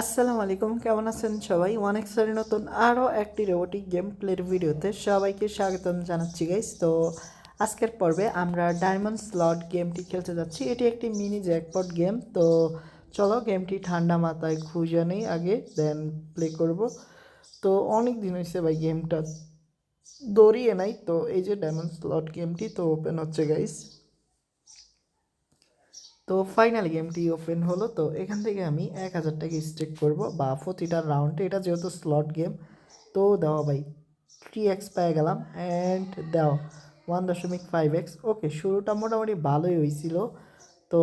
আসসালামু আলাইকুম, কেমন আছেন সবাই? অনেক সারি নতুন আরও একটি রোবোটিক গেম প্লের ভিডিওতে সবাইকে স্বাগতম জানাচ্ছি গাইস তো আজকের পর্বে আমরা ডায়মন্ড স্লট গেমটি খেলতে যাচ্ছি। এটি একটি মিনি জ্যাকপট গেম তো চলো গেমটি ঠান্ডা মাথায় খুঁজে নেই আগে দেন প্লে করব। তো অনেক দিন হয়েছে ভাই গেমটা দৌড়িয়ে নাই। তো এই যে ডায়মন্ড স্লট গেমটি তো ওপেন হচ্ছে গাইস তো ফাইনাল গেমটি ওপেন হলো, তো এখান থেকে আমি এক হাজার টাকা স্টেক করব বা প্রতিটা রাউন্ডে এটা যেহেতু স্লট গেম তো দেওয়া ভাই থ্রি এক্স পেয়ে গেলাম অ্যান্ড দেওয়া ওয়ান দশমিক ফাইভ এক্স ওকে শুরুটা মোটামুটি ভালোই হয়েছিল। তো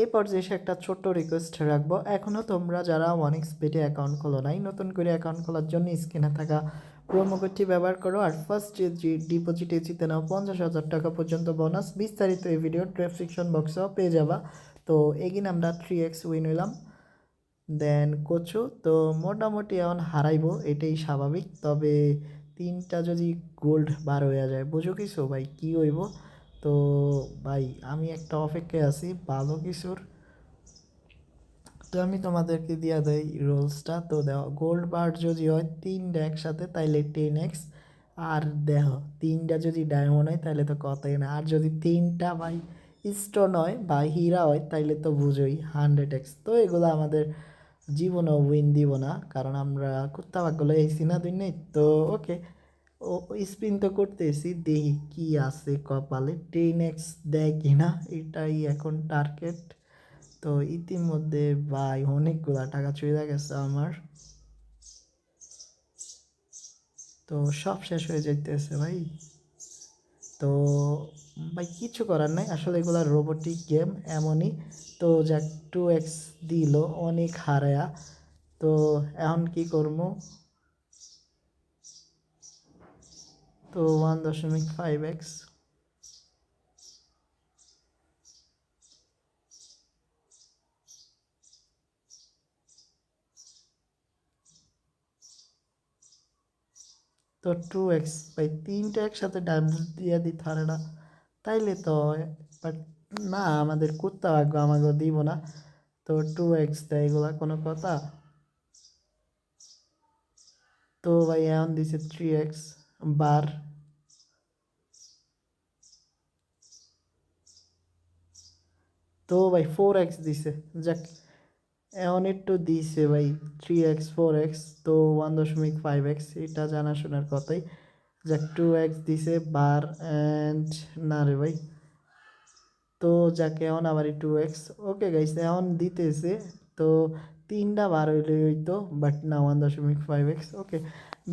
এই পর্যায়ে এসে একটা ছোট্ট রিকোয়েস্ট রাখব এখনও তোমরা যারা ওয়ান এক্স পেটে অ্যাকাউন্ট খোলো নাই, নতুন করে অ্যাকাউন্ট খোলার জন্য স্ক্রিনে থাকা প্রোমো কোডটি ব্যবহার করো। আর ফার্স্ট যে ডিপোজিটে জিতে নাও পঞ্চাশ হাজার টাকা পর্যন্ত বোনাস বিস্তারিত এই ভিডিও ডেসক্রিপশন বক্সেও পেয়ে যাবা। তো এগিন আমরা থ্রি এক্স উইন হইলাম। দেন কোচু তো মোটামুটি এখন হারাইবো, এটাই স্বাভাবিক। তবে তিনটা যদি গোল্ড বার হয়ে যায়, বুঝো কিছু? ভাই, কী হইব? তো ভাই, আমি একটা অপেক্ষায় আছি, ভালো কিছুর। তো আমি তোমাদেরকে দিয়া দেই রোলসটা, তো দেও গোল্ড বার যদি হয় তিনটা একসাথে, তাইলে টেন এক্স, আর দেহ তিনটা যদি ডায়মন্ড হয় তাহলে তো কথাই না। আর যদি তিনটা ভাই স্টোন হয়, বা হীরা হয়, তাইলে তো বুঝোই, হান্ড্রেড এক্স। তো এগুলো আমাদের জীবনে উইন দিব না, কারণ আমরা কুত্তা ভাগগুলো এসি না, দুই নেই? তো ওকে, ও, স্পিন তো করতেছি, দেখি কি আছে কপালে। টেন এক্স দেয় কিনা, এটাই এখন টার্গেট তো ইতিমধ্যে ভাই অনেকগুলা টাকা চলে গেছে আমার। তো সব শেষ হয়ে যাইতেছে ভাই। তো ভাই কিছু করার নাই, আসলে এগুলো রোবোটিক গেম এমনই। তো যাক টু এক্স দিল, অনেক হারায়া। তো এখন কি করব? তো ওয়ান দশমিক ফাইভ এক্স তো টু এক্স ভাই তিনটা একসাথে ডায়মন্ড দিয়ে দিতে পারে না। তাইলে তো বাট না, আমাদের কুত্তা ভাগ্য আমাকে দিব না। তো টু এক্স দেয় এগুলা কোনো কথা? তো ভাই এখন দিছে থ্রি এক্স বার তো ভাই ফোর এক্স দিছে, যাক। এখন একটু দিছে ভাই থ্রি এক্স ফোর এক্স তো ওয়ান দশমিক ফাইভ এক্স এটা জানাশোনার কথাই। যাক টু এক্স দিছে বার অ্যান্ড না রে ভাই। তো যাকে, এখন আবার টু এক্স ওকে গাইস এখন দিতেছে, তো তিনটা বার হইলে হইতো বাট না ওয়ান দশমিক ফাইভ এক্স ওকে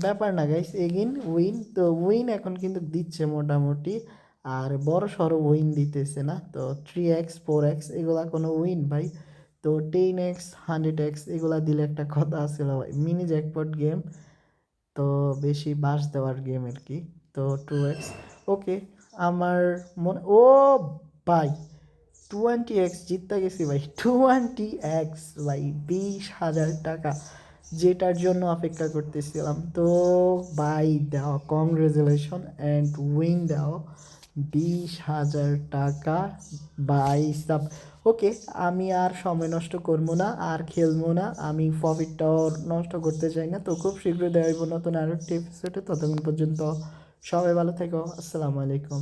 ব্যাপার না গাইস এগিন উইন তো উইন এখন কিন্তু দিচ্ছে মোটামুটি, আর বড় সড়ো উইন দিতেছে না, তো থ্রি এক্স ফোর এক্স এগুলা কোনো উইন ভাই। তো টেন এক্স হান্ড্রেড এক্স এগুলো দিলে একটা কথা আছিল ভাই। মিনি জ্যাকপট গেম তো বেশি বাস দেওয়ার গেম আর কি। তো টু এক্স ওকে আমার মনে, ও ভাই টোয়েন্টি এক্স জিততে গেছি ভাই। টোয়েন্টি এক্স ভাই, বিশ হাজার টাকা, যেটার জন্য অপেক্ষা করতেছিলাম। তো ভাই দেওয়া কংগ্রেচুলেশন অ্যান্ড উইন দেওয়া বিশ হাজার টাকা বাইশ সাব ওকে, আমি আর সময় নষ্ট করব না, আর খেলব না, আমি প্রফিটটাও নষ্ট করতে চাই না, তো খুব শীঘ্রই দেওয়া নতুন আরও একটি এপিসোডে ততক্ষণ পর্যন্ত সবাই ভালো থেকো, আসসালামু আলাইকুম।